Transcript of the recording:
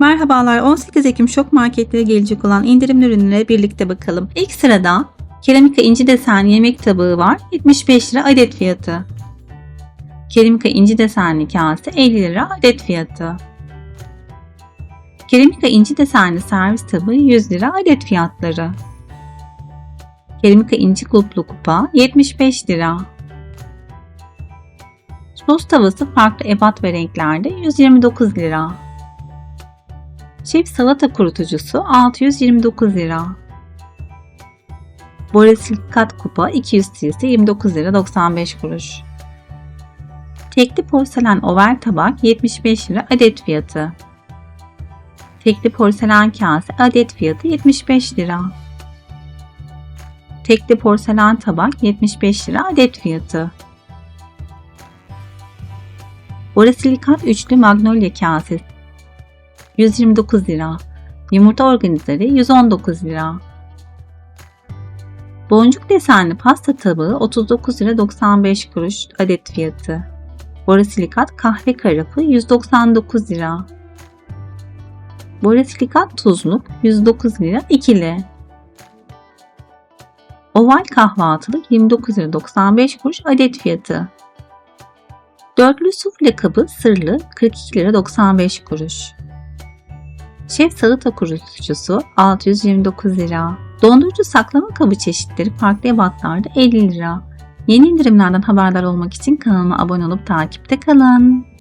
Merhabalar 18 Ekim şok marketlere gelecek olan indirimli ürünlere birlikte bakalım. İlk sırada Keramika inci desenli yemek tabağı var 75 lira adet fiyatı. Keramika inci desenli kase 50 lira adet fiyatı. Keramika inci desenli servis tabağı 100 lira adet fiyatları. Keramika inci kulplu kupa 75 lira. Sos tavası farklı ebat ve renklerde 129 lira. Şef salata kurutucusu 629 lira. Borosilikat kupa 200 cc 29 lira 95 kuruş. Tekli porselen oval tabak 75 lira adet fiyatı. Tekli porselen kase adet fiyatı 75 lira. Tekli porselen tabak 75 lira adet fiyatı. Borosilikat üçlü magnolia kasesi 129 lira. Yumurta organizeri 119 lira. Boncuk desenli pasta tabağı 39 lira 95 kuruş adet fiyatı. Borosilikat kahve karafı 199 lira. Borosilikat tuzluk 109 lira ikili. Oval kahvaltılık 29 lira 95 kuruş adet fiyatı. Dörtlü sufle kabı sırlı 42 lira 95 kuruş. Şef salata kurutucusu 629 lira. Dondurucu saklama kabı çeşitleri farklı ebatlarda 50 lira. Yeni indirimlerden haberdar olmak için kanalıma abone olup takipte kalın.